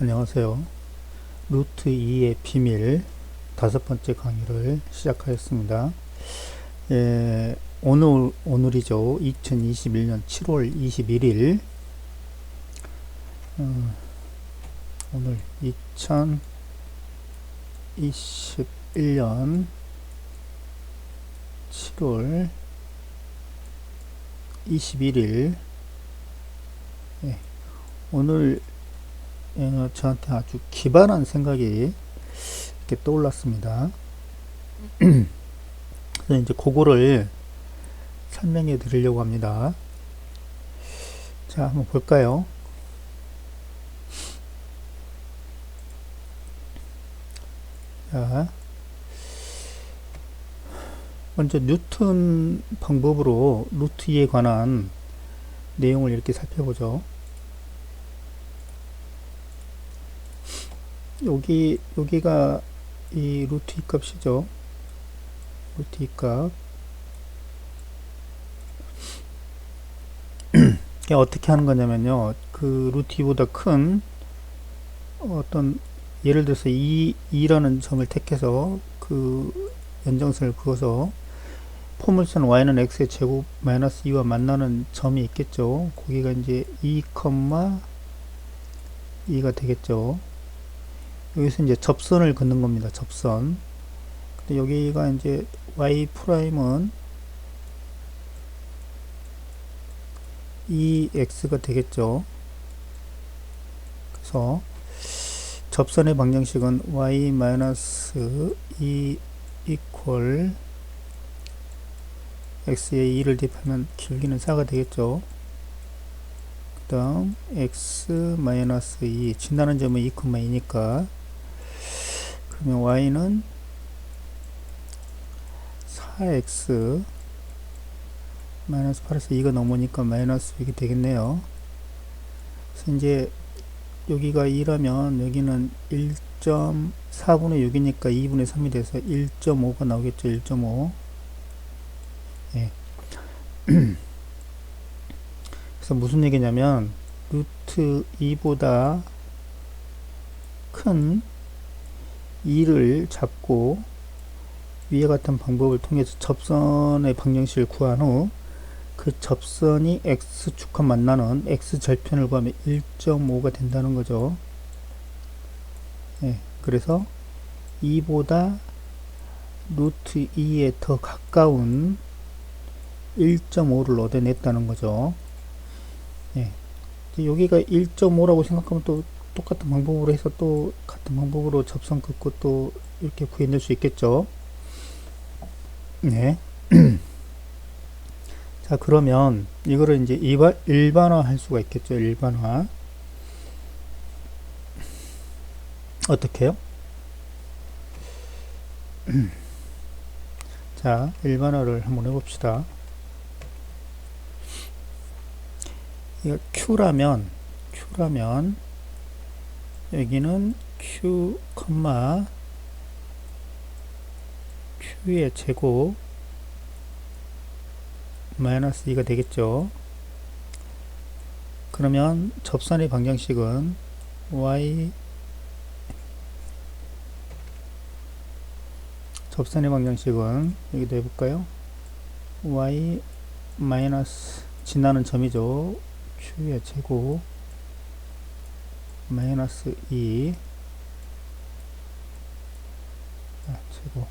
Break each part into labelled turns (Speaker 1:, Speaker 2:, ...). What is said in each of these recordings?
Speaker 1: 안녕하세요. 루트 2의 비밀 다섯 번째 강의를 시작하였습니다. 예, 오늘, 오늘이죠. 2021년 7월 21일. 어, 오늘 2021년 7월 21일. 예, 오늘 어, 저한테 아주 기발한 생각이 이렇게 떠올랐습니다. 그래서 이제 그거를 설명해 드리려고 합니다. 자, 한번 볼까요? 자, 먼저 뉴턴 방법으로 루트 2에 관한 내용을 이렇게 살펴보죠. 여기 여기가 이 루트 2 값이죠. 루트 2 값. 어떻게 하는 거냐면요. 그 루트 2보다 큰 어떤 예를 들어서 2, 2라는 점을 택해서 그 연장선을 그어서 포물선 y는 x의 제곱 마이너스 2와 만나는 점이 있겠죠. 거기가 이제 2, 2가 되겠죠. 여기서 이제 접선을 긋는 겁니다. 접선. 근데 여기가 이제 y 프라임은 e x가 되겠죠. 그래서 접선의 방정식은 y 마이너스 e 이퀄 x에 2를 대입하면 길기는 4가 되겠죠. 그 다음 x 마이너스 2 진다는 점은 2,2니까 그러면 y는 4x 마이너스 8에서 2가 넘으니까 마이너스 6이 되겠네요. 그래서 이제 여기가 2라면 여기는 1.4분의 6이니까 2분의 3이 돼서 1.5가 나오겠죠. 1.5 예. 그래서 무슨 얘기냐면 루트 2보다 큰 2를 잡고 위에 같은 방법을 통해서 접선의 방정식을 구한 후 그 접선이 x축과 만나는 x절편을 구하면 1.5가 된다는 거죠. 예, 그래서 2보다 루트 2에 더 가까운 1.5를 얻어냈다는 거죠. 예, 여기가 1.5라고 생각하면 또 똑같은 방법으로 해서 또 같은 방법으로 접선 긋고 또 이렇게 구해낼 수 있겠죠. 네. 자, 그러면 이거를 이제 일반화 할 수가 있겠죠. 일반화. 어떻게요? 자, 일반화를 한번 해봅시다. 이거 Q라면, Q라면, 여기는 Q, Q의 제곱 마이너스 2가 되겠죠. 그러면 접선의 방정식은 y 접선의 방정식은 여기도 해볼까요? y 마이너스 지나는 점이죠. q의 제곱 마이너스 2 아, 제곱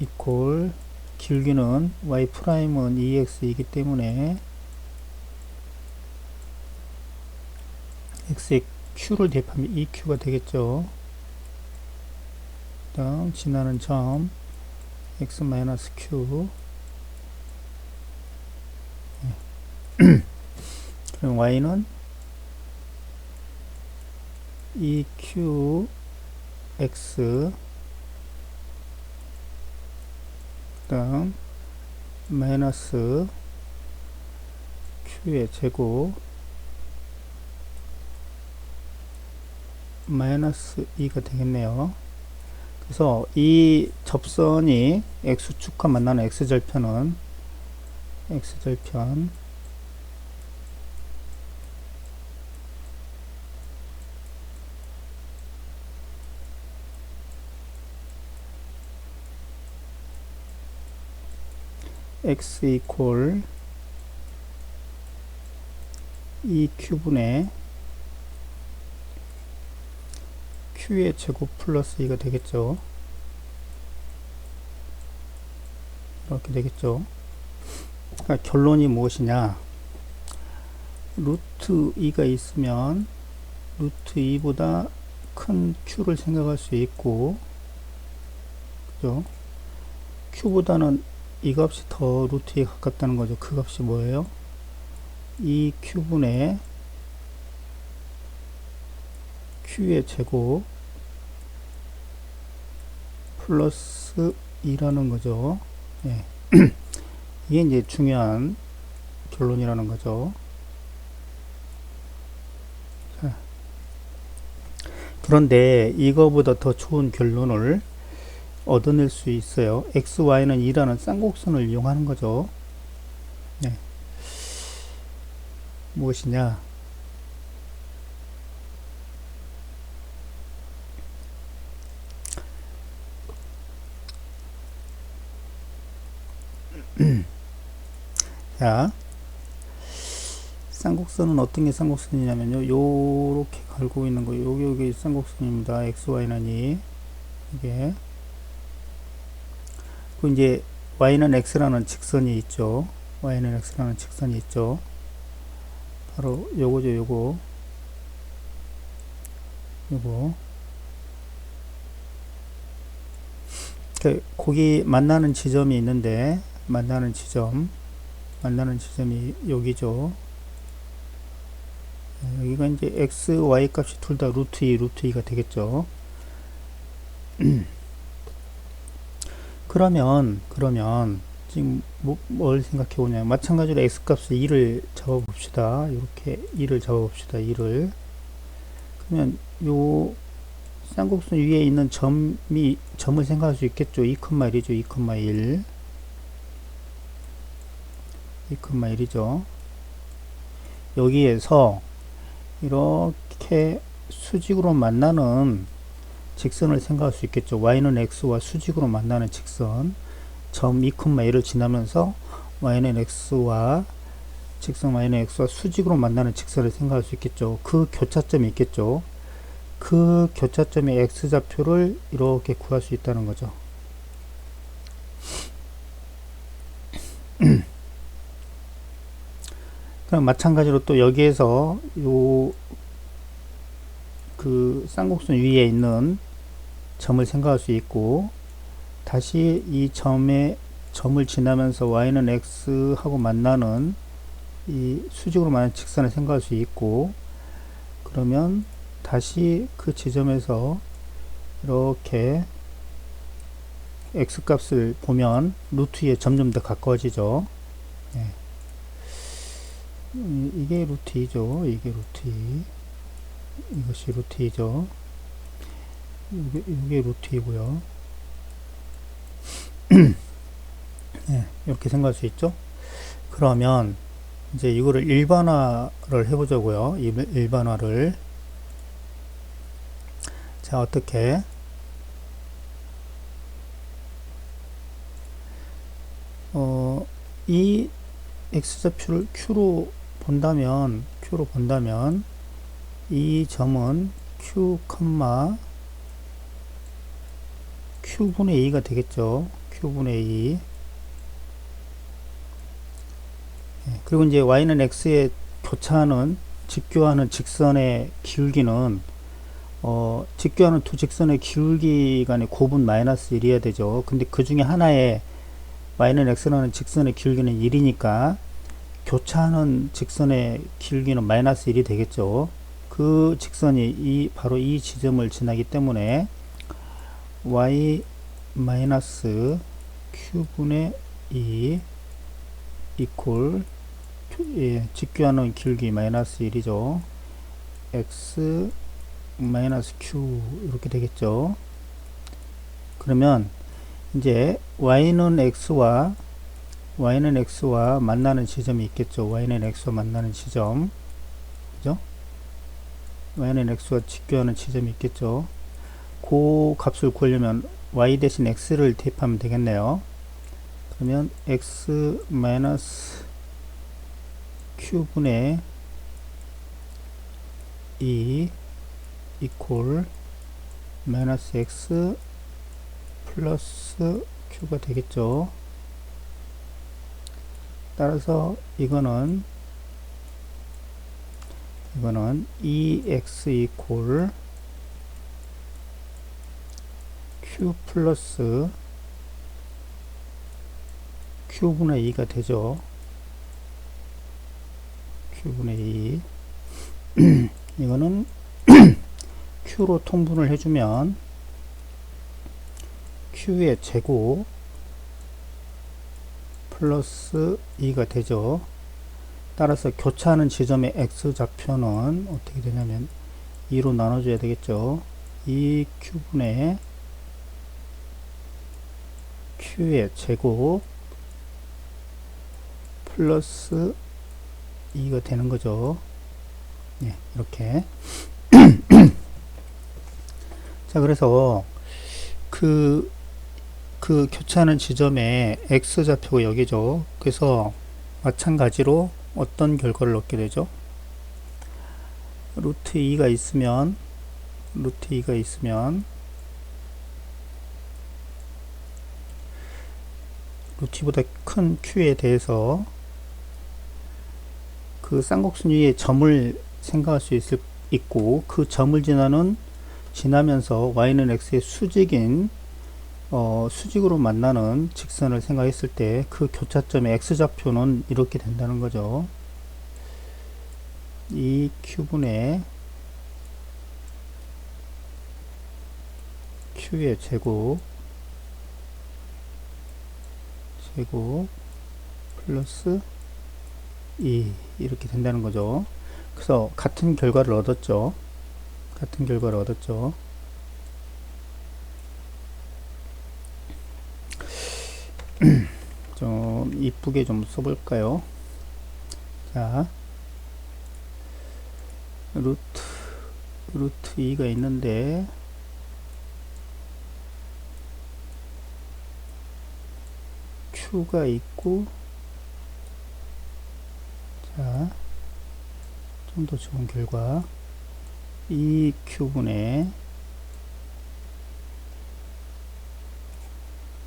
Speaker 1: 이꼴 길기는 y 프라임은 2x이기 때문에 x에 q를 대입하면 2q가 되겠죠. 다음 지나는 점 x 마이너스 q. 그럼 y는 2qx 다음 마이너스 q의 제곱 마이너스 2가 되겠네요. 그래서 이 접선이 x축과 만나는 x절편은 x절편 x 이퀄 2q분의 q의 제곱 플러스 2가 되겠죠. 이렇게 되겠죠. 그러니까 결론이 무엇이냐? 루트 2가 있으면 루트 2보다 큰 q를 생각할 수 있고, 그죠? q보다는 이 값이 더 루트 2에 가깝다는 거죠. 그 값이 뭐예요? 2q분의 q의 제곱 플러스 2라는 거죠. 예. 이게 이제 중요한 결론이라는 거죠. 자. 그런데 이거보다 더 좋은 결론을 얻어낼 수 있어요. x, y는 2라는 쌍곡선을 이용하는 거죠. 네. 무엇이냐? 자, 쌍곡선은 어떤 게 쌍곡선이냐면요. 요렇게 갈고 있는 거, 요게 요게 쌍곡선입니다. x, y는 2. 이게. 그 이제 y는 x라는 직선이 있죠. y는 x라는 직선이 있죠. 바로 요거죠, 요거. 요거. 그 거기 만나는 지점이 있는데 만나는 지점 만나는 지점이 여기죠. 네, 여기가 이제 x, y 값이 둘 다 루트 2, 루트 2가 되겠죠. 그러면 그러면 지금 뭐, 뭘 생각해 보냐. 마찬가지로 x 값을 2를 잡아 봅시다. 이렇게 2를 잡아 봅시다. 2를 그러면 요 쌍곡선 위에 있는 점이 점을 생각할 수 있겠죠. 2,1이죠. 2,1 2,1이죠. 여기에서 이렇게 수직으로 만나는 직선을 생각할 수 있겠죠. y는 x와 수직으로 만나는 직선 점 2,1을 지나면서 y는 x와 직선 y는 x와 수직으로 만나는 직선을 생각할 수 있겠죠. 그 교차점이 있겠죠. 그 교차점의 x좌표를 이렇게 구할 수 있다는 거죠. 그럼 마찬가지로 또 여기에서 요 그 쌍곡선 위에 있는 점을 생각할 수 있고 다시 이 점에 점을 지나면서 y는 x하고 만나는 이 수직으로 만나는 직선을 생각할 수 있고 그러면 다시 그 지점에서 이렇게 x 값을 보면 루트에 점점 더 가까워지죠. 네. 이게 루트 2죠. 이게 루트 2. 이것이 루트 2죠. 이게, 이게 루트 2고요. 네, 이렇게 생각할 수 있죠. 그러면 이제 이거를 일반화를 해보자고요. 일반화를 자 어떻게 어, 이 x좌표를 q로 본다면 q로 본다면 이 점은 q, q분의 2가 되겠죠. q분의 2 예, 그리고 이제 y는 x에 교차하는 직교하는 직선의 기울기는 어, 직교하는 두 직선의 기울기 간의 곱은 마이너스 1이어야 되죠. 근데 그 중에 하나에 y는 x라는 직선의 기울기는 1이니까 교차하는 직선의 기울기는 마이너스 1이 되겠죠. 그 직선이 이 바로 이 지점을 지나기 때문에 y 마이너스 q분의 2 이퀄 예, 직교하는 길기 마이너스 1이죠. x 마이너스 q 이렇게 되겠죠. 그러면 이제 y는 x와 y는 x와 만나는 지점이 있겠죠. y는 x와 만나는 지점. 그죠? y는 x와 직교하는 지점이 있겠죠. 그 값을 구하려면 y 대신 x를 대입하면 되겠네요. 그러면 x 마이너스 q분의 2 이퀄 마이너스 x 플러스 q가 되겠죠. 따라서 이거는 이거는 2x 이퀄 q 플러스 q분의 2가 되죠. q분의 2 이거는 q로 통분을 해주면 q의 제곱 플러스 2가 되죠. 따라서 교차하는 지점의 x좌표는 어떻게 되냐면 2로 나눠줘야 되겠죠. 2q분의 q의 제곱 플러스 2가 되는 거죠. 예, 이렇게. 자, 그래서 그, 그 교차하는 지점에 x좌표가 여기죠. 그래서 마찬가지로 어떤 결과를 얻게 되죠? 루트 2가 있으면, 루트 2가 있으면, 루트보다 큰 q에 대해서 그 쌍곡순위의 점을 생각할 수 있을, 있고 그 점을 지나는 지나면서 y는 x의 수직인 어, 수직으로 만나는 직선을 생각했을 때 그 교차점의 x좌표는 이렇게 된다는 거죠. 이 q분의 q의 제곱 제곱 플러스 2 이렇게 된다는 거죠. 그래서 같은 결과를 얻었죠. 같은 결과를 얻었죠. 좀 이쁘게 좀 써볼까요? 자, 루트 루트 2가 있는데 q가 있고 자, 좀 더 좋은 결과 2q분의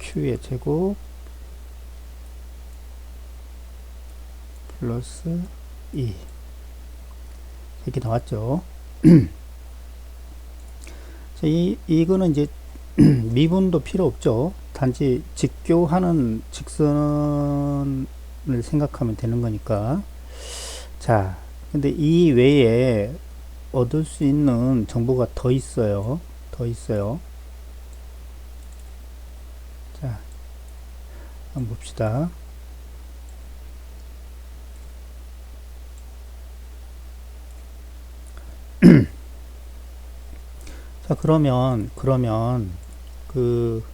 Speaker 1: q의 제곱 플러스 2 이렇게 나왔죠. 자, 이, 이거는 이제 미분도 필요 없죠. 단지 직교하는 직선을 생각하면 되는 거니까. 자, 근데 이 외에 얻을 수 있는 정보가 더 있어요. 더 있어요. 자, 한번 봅시다. 자, 그러면, 그러면, 그,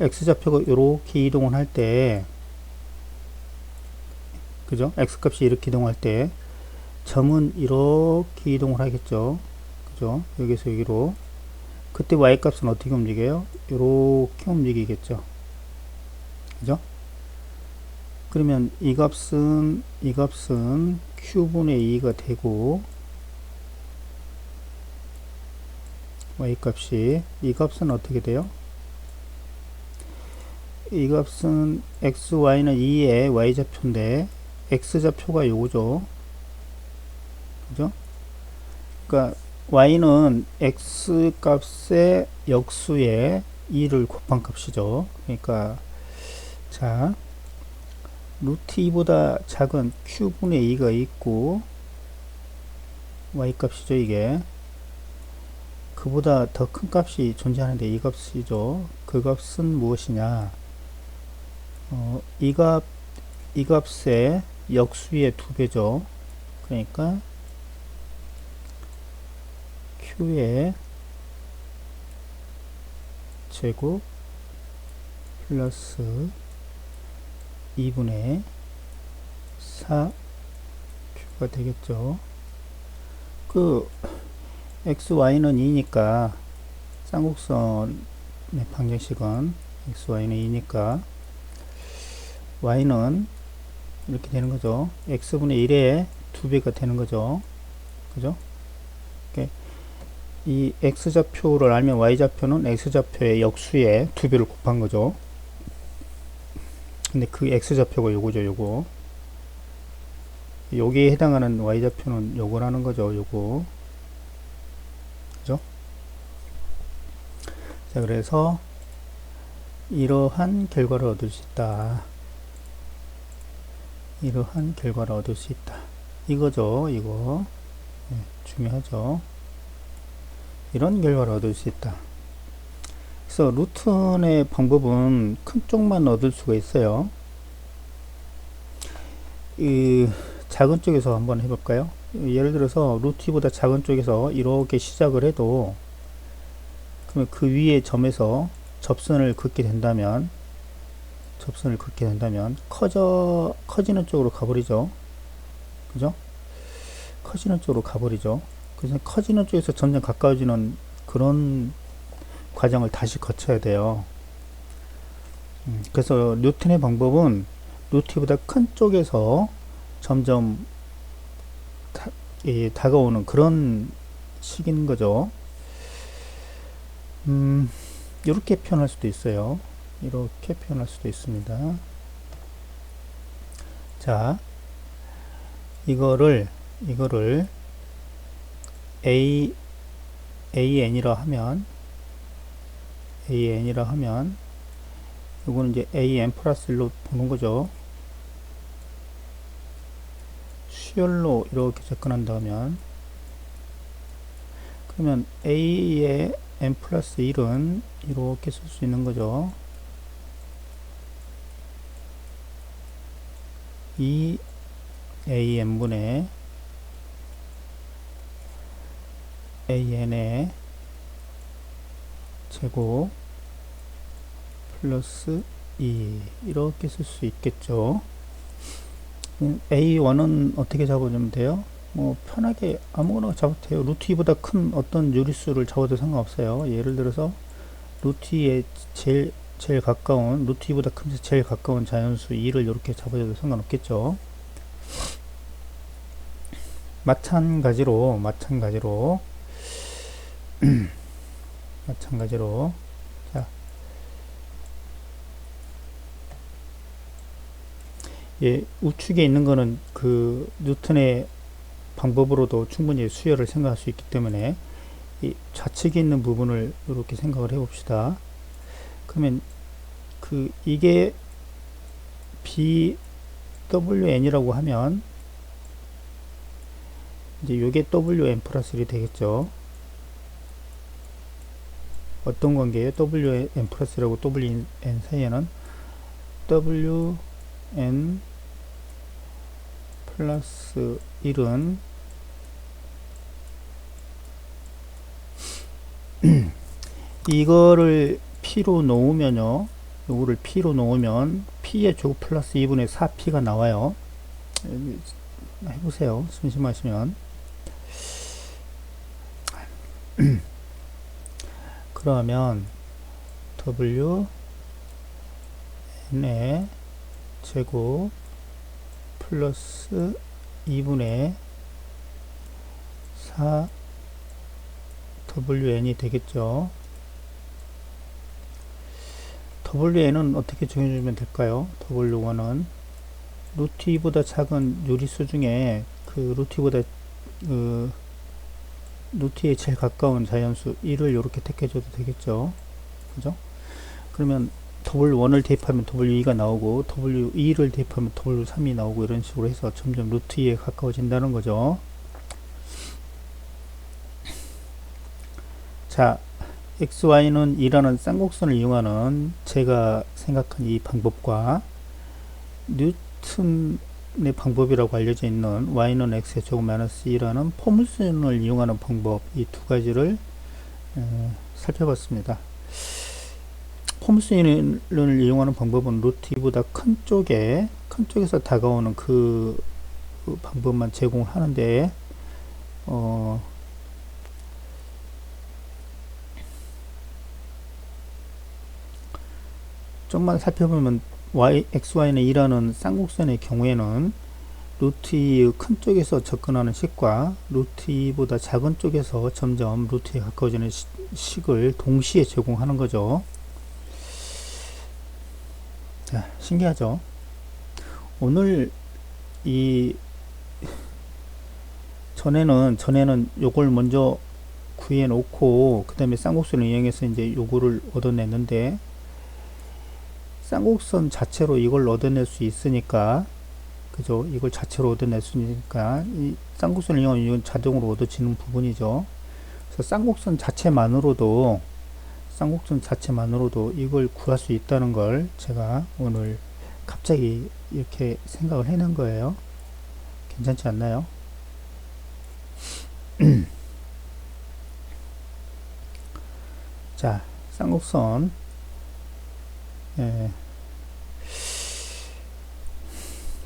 Speaker 1: x좌표가 이렇게 이동을 할 때, 그죠? x값이 이렇게 이동할 때, 점은 이렇게 이동을 하겠죠. 그죠? 여기서 여기로. 그때 y값은 어떻게 움직여요? 이렇게 움직이겠죠. 그죠? 그러면 이 값은, 이 값은 q분의 2가 되고, y 값이, 이 값은 어떻게 돼요? 이 값은 x, y는 2의 y좌표인데, x좌표가 요거죠. 그죠? 그러니까 y는 x 값의 역수에 2를 곱한 값이죠. 그러니까 자 루트 2보다 작은 q분의 2가 있고 y 값이죠 이게 그보다 더 큰 값이 존재하는데 이 값이죠. 그 값은 무엇이냐? 어, 이 값, 이 값의 역수의 두 배죠. 그러니까 q의 제곱 플러스 2분의 4 q가 되겠죠. 그 x, y는 2니까 쌍곡선의 방정식은 x, y는 2니까 y는 이렇게 되는 거죠. x분의 1의 2배가 되는 거죠. 그죠? 이 x좌표를 알면 y좌표는 x좌표의 역수의 2배를 곱한 거죠. 근데 그 x좌표가 요거죠, 요거. 여기에 해당하는 y좌표는 요거라는 거죠, 요거. 그죠? 자, 그래서 이러한 결과를 얻을 수 있다. 이러한 결과를 얻을 수 있다. 이거죠, 이거. 네, 중요하죠. 이런 결과를 얻을 수 있다. 그래서 루튼의 방법은 큰 쪽만 얻을 수가 있어요. 이 작은 쪽에서 한번 해볼까요? 예를 들어서 루트보다 작은 쪽에서 이렇게 시작을 해도 그러면 그 위에 점에서 접선을 긋게 된다면 접선을 긋게 된다면 커져 커지는 쪽으로 가버리죠. 그죠? 커지는 쪽으로 가버리죠. 그래서 커지는 쪽에서 점점 가까워지는 그런 과정을 다시 거쳐야 돼요. 음, 그래서 뉴턴의 방법은 루트보다 큰 쪽에서 점점 다, 예, 다가오는 그런 식인 거죠. 음, 이렇게 표현할 수도 있어요. 이렇게 표현할 수도 있습니다. 자, 이거를 이거를 a an이라 하면 an이라 하면 이거는 이제 an 플러스 1로 보는 거죠. 수열로 이렇게 접근한다 면 그러면 a의 n 플러스 1은 이렇게 쓸 수 있는 거죠. 이 an분의 an의 제곱 플러스 2 이렇게 쓸 수 있겠죠. A1은 어떻게 잡아주면 돼요? 뭐 편하게 아무거나 잡아도 돼요. 루트 2보다 큰 어떤 유리수를 잡아도 상관없어요. 예를 들어서 루트 2에 제일 제일 가까운 루트 2보다 큰 제일 가까운 자연수 2를 이렇게 잡아줘도 상관없겠죠. 마찬가지로 마찬가지로 마찬가지로 자 예, 우측에 있는 거는 그 뉴턴의 방법으로도 충분히 수열을 생각할 수 있기 때문에 이 좌측에 있는 부분을 이렇게 생각을 해 봅시다. 그러면 그 이게 BWN이라고 하면 이제 요게 WN 플러스 1이 되겠죠. 어떤 관계예요? WN 플러스 라고 WN 사이에는 WN 플러스 1은 이거를 P로 놓으면요. 요거를 P로 놓으면 P의 조곱 플러스 2분의 4P가 나와요. 해보세요. 심심하시면. 그러면 W N의 제곱 플러스 2분의 4 WN이 되겠죠. WN은 어떻게 정해주면 될까요? W1은 루트 2보다 작은 유리수 중에 그 루트 2보다 그 루트에 제일 가까운 자연수 1을 이렇게 택해줘도 되겠죠. 그죠? 그러면 W1을 대입하면 W2가 나오고 W2를 대입하면 W3이 나오고 이런 식으로 해서 점점 루트 2에 가까워진다는 거죠. 자, XY는 2라는 쌍곡선을 이용하는 제가 생각한 이 방법과 뉴턴 의 방법이라고 알려져 있는 y는 x의 제곱 마이너스 2라는 포물선을 이용하는 방법 이 두 가지를 에, 살펴봤습니다. 포물선을 이용하는 방법은 루트 2보다 큰 쪽에 큰 쪽에서 다가오는 그, 그 방법만 제공하는데 어, 좀만 살펴보면 y, xy는 2라는 쌍곡선의 경우에는 루트 2의 큰 쪽에서 접근하는 식과 루트 2보다 작은 쪽에서 점점 루트에 가까워지는 시- 식을 동시에 제공하는 거죠. 자, 신기하죠? 오늘 이 전에는 전에는 요걸 먼저 구해 놓고 그 다음에 쌍곡선을 이용해서 이제 요거를 얻어냈는데 쌍곡선 자체로 이걸 얻어낼 수 있으니까 그죠 이걸 자체로 얻어낼 수 있으니까 이 쌍곡선을 이용하면 자동으로 얻어지는 부분이죠 그래서 쌍곡선 자체만으로도 쌍곡선 자체만으로도 이걸 구할 수 있다는 걸 제가 오늘 갑자기 이렇게 생각을 해낸 거예요 괜찮지 않나요? 자, 쌍곡선. 예.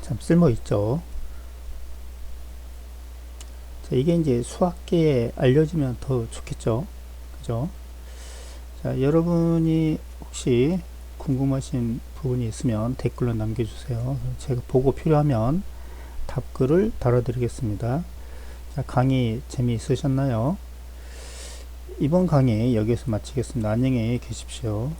Speaker 1: 참 쓸모 있죠. 자, 이게 이제 수학계에 알려지면 더 좋겠죠. 그죠? 자, 여러분이 혹시 궁금하신 부분이 있으면 댓글로 남겨주세요. 제가 보고 필요하면 답글을 달아드리겠습니다. 자, 강의 재미있으셨나요? 이번 강의 여기서 마치겠습니다. 안녕히 계십시오.